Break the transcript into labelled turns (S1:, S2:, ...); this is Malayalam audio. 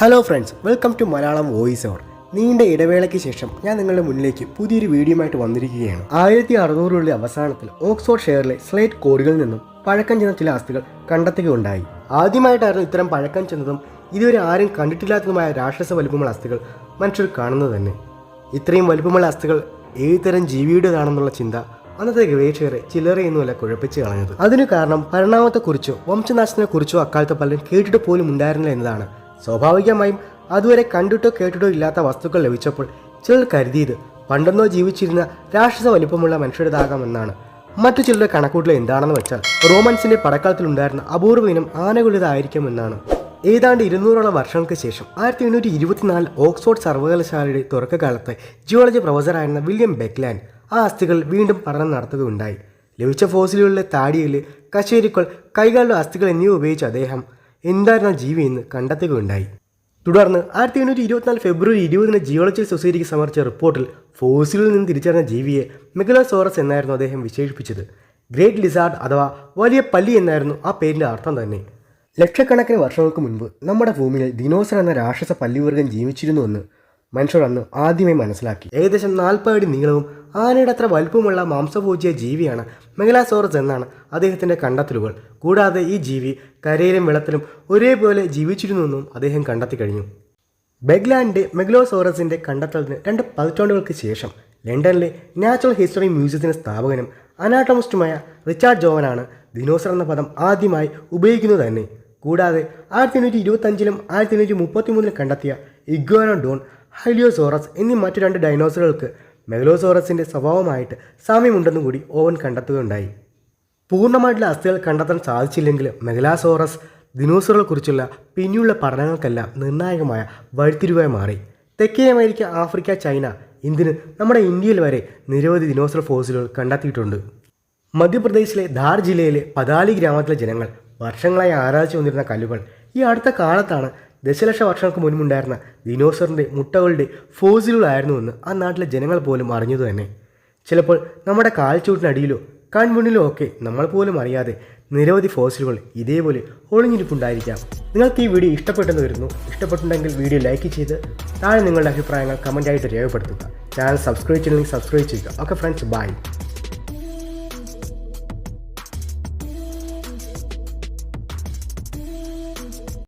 S1: Hello friends welcome to Malayalam voice over നീണ്ട ഇടവേളയ്ക്ക് ശേഷം ഞാൻ നിങ്ങളുടെ മുന്നിലേക്ക് പുതിയൊരു വീഡിയോയുമായിട്ട് വന്നിരിക്കുകയാണ്. ആയിരത്തി അറുന്നൂറുകളുടെ അവസാനത്തിൽ ഓക്സ്ഫോർഡ് ഷെയറിലെ സ്ലേറ്റ് കോറികളിൽ നിന്നും പഴക്കം ചെന്ന ചില ആസ്തികൾ കണ്ടെത്തുകയുണ്ടായി. ആദ്യമായിട്ടായിരുന്നു ഇത്തരം പഴക്കം ചെന്നതും ഇതുവരെ ആരും കണ്ടിട്ടില്ലാത്തതുമായ രാക്ഷസ വലുപ്പമുള്ള അസ്ഥികൾ മനുഷ്യർ കാണുന്നത് തന്നെ. ഇത്രയും വലുപ്പമുള്ള അസ്ഥികൾ ഏതുതരം ജീവിയുടേതാണെന്നുള്ള ചിന്ത അന്നത്തെ ഗവേഷകരെ ചില്ലറയൊന്നുമല്ല കുഴപ്പിച്ച് കളഞ്ഞത്. അതിനു കാരണം പരിണാമത്തെക്കുറിച്ചോ വംശനാശത്തിനെക്കുറിച്ചോ അക്കാലത്തെ പലരും കേട്ടിട്ട് പോലും ഉണ്ടായിരുന്നില്ല എന്നതാണ് സ്വാഭാവികമായും അതുവരെ കണ്ടിട്ടോ കേട്ടിട്ടോ ഇല്ലാത്ത വസ്തുക്കൾ ലഭിച്ചപ്പോൾ ചിലർ കരുതിയത് പണ്ടെന്നോ ജീവിച്ചിരുന്ന രാക്ഷസ വലിപ്പമുള്ള മനുഷ്യരുടേതാകാമെന്നാണ് മറ്റു ചിലരുടെ കണക്കൂട്ടൽ എന്താണെന്ന് വെച്ചാൽ റോമൻസിന്റെ പടക്കാലത്തിലുണ്ടായിരുന്ന അപൂർവ ഇനം ആനകളുടേതായിരിക്കുമെന്നാണ് ഏതാണ്ട് ഇരുന്നൂറോളം വർഷങ്ങൾക്ക് ശേഷം ആയിരത്തി എണ്ണൂറ്റി ഇരുപത്തിനാല് ഓക്സ്ഫോർഡ് സർവകലാശാലയുടെ തുറക്കകാലത്ത് ജിയോളജി പ്രൊഫസറായിരുന്ന വില്യം ബെക്ലാൻഡ് ആ അസ്ഥികൾ വീണ്ടും പഠനം നടത്തുകയുണ്ടായി. ലഭിച്ച ഫോസിലുകളിലെ താടിയിൽ കശേരിക്കൾ കൈകാലിലെ അസ്ഥികൾ എന്നിവ ഉപയോഗിച്ച് അദ്ദേഹം എന്തായിരുന്നു ആ ജീവി എന്ന് കണ്ടെത്തുകയുണ്ടായി. തുടർന്ന് ആയിരത്തി എണ്ണൂറ്റി ഇരുപത്തിനാല് ഫെബ്രുവരി ഇരുപതിന് ജിയോളജി സൊസൈറ്റിക്ക് സമർപ്പിച്ച റിപ്പോർട്ടിൽ ഫോസിലിൽ നിന്ന് തിരിച്ചറിഞ്ഞ ജീവിയെ മെഗലോസോറസ് എന്നായിരുന്നു അദ്ദേഹം വിശേഷിപ്പിച്ചത്. ഗ്രേറ്റ് ലിസാർഡ് അഥവാ വലിയ പല്ലി എന്നായിരുന്നു ആ പേരിന്റെ അർത്ഥം തന്നെ. ലക്ഷക്കണക്കിന് വർഷങ്ങൾക്ക് മുൻപ് നമ്മുടെ ഭൂമിയിൽ ദിനോസർ എന്ന രാക്ഷസ പല്ലിവർഗം ജീവിച്ചിരുന്നുവെന്ന് മനുഷ്യർ അന്ന് ആദ്യമായി മനസ്സിലാക്കി. ഏകദേശം നാൽപ്പത് അടി നീളവും ആനയുടെ അത്ര വലുപ്പമുള്ള മാംസഭോജിയ ജീവിയാണ് മെഗലാസോറസ് എന്നാണ് അദ്ദേഹത്തിന്റെ കണ്ടെത്തലുകൾ. കൂടാതെ ഈ ജീവി കരയിലും വെള്ളത്തിലും ഒരേപോലെ ജീവിച്ചിരുന്നുവെന്നും അദ്ദേഹം കണ്ടെത്തി കഴിഞ്ഞു. ബെഗ്ലാൻഡ് മെഗ്ലോസോറസിന്റെ കണ്ടെത്തലിന് രണ്ട് പതിറ്റാണ്ടുകൾക്ക് ശേഷം ലണ്ടനിലെ നാച്ചുറൽ ഹിസ്റ്ററി മ്യൂസിയത്തിന്റെ സ്ഥാപകനും അനാട്ടമിസ്റ്റുമായ റിച്ചാർഡ് ജോവനാണ് ദിനോസർ എന്ന പദം ആദ്യമായി ഉപയോഗിക്കുന്നത് തന്നെ. കൂടാതെ ആയിരത്തി എണ്ണൂറ്റി ഇരുപത്തഞ്ചിലും ആയിരത്തി എണ്ണൂറ്റി മുപ്പത്തി മൂന്നിലും കണ്ടെത്തിയ ഇഗ്വാനോഡോൺ ഹൈലിയോസോറസ് എന്നീ മറ്റു രണ്ട് ഡൈനോസറുകൾക്ക് മെഗലോസോറസിന്റെ സ്വഭാവമായിട്ട് സാമ്യമുണ്ടെന്നും കൂടി ഓവൻ കണ്ടെത്തുകയുണ്ടായി. പൂർണമായിട്ടുള്ള അസ്ഥികൾ കണ്ടെത്താൻ സാധിച്ചില്ലെങ്കിലും മെഗലാസോറസ് ദിനോസറുകളെക്കുറിച്ചുള്ള പിന്നെയുള്ള പഠനങ്ങൾക്കെല്ലാം നിർണായകമായ വഴിത്തിരിവായി മാറി. തെക്കേ അമേരിക്ക ആഫ്രിക്ക ചൈന ഇന്ത്യന് നമ്മുടെ ഇന്ത്യയിൽ വരെ നിരവധി ദിനോസർ ഫോസിലുകൾ കണ്ടെത്തിയിട്ടുണ്ട്. മധ്യപ്രദേശിലെ ധാർ ജില്ലയിലെ പതാലി ഗ്രാമത്തിലെ ജനങ്ങൾ വർഷങ്ങളായി ആരാധിച്ചു വന്നിരുന്ന കല്ലുകൾ ഈ അടുത്ത കാലത്താണ് ദശലക്ഷ വർഷങ്ങൾക്ക് മുൻപുണ്ടായിരുന്ന ദിനോസറിന്റെ മുട്ടകളുടെ ഫോസിലുകളായിരുന്നു എന്ന് ആ നാട്ടിലെ ജനങ്ങൾ പോലും അറിഞ്ഞതു തന്നെ. ചിലപ്പോൾ നമ്മുടെ കാൽച്ചൂട്ടിനടിയിലോ കൺമുന്നിലോ ഒക്കെ നമ്മൾ പോലും അറിയാതെ നിരവധി ഫോസിലുകൾ ഇതേപോലെ ഒളിഞ്ഞിരിപ്പുണ്ടായിരിക്കാം. നിങ്ങൾക്ക് ഈ വീഡിയോ ഇഷ്ടപ്പെട്ടെന്ന് വരുന്നു ഇഷ്ടപ്പെട്ടുണ്ടെങ്കിൽ വീഡിയോ ലൈക്ക് ചെയ്ത് താഴെ നിങ്ങളുടെ അഭിപ്രായങ്ങൾ കമന്റായിട്ട് രേഖപ്പെടുത്തുക. ചാനൽ സബ്സ്ക്രൈബ് ചെയ്യണമെങ്കിൽ സബ്സ്ക്രൈബ് ചെയ്യുക. Okay friends bye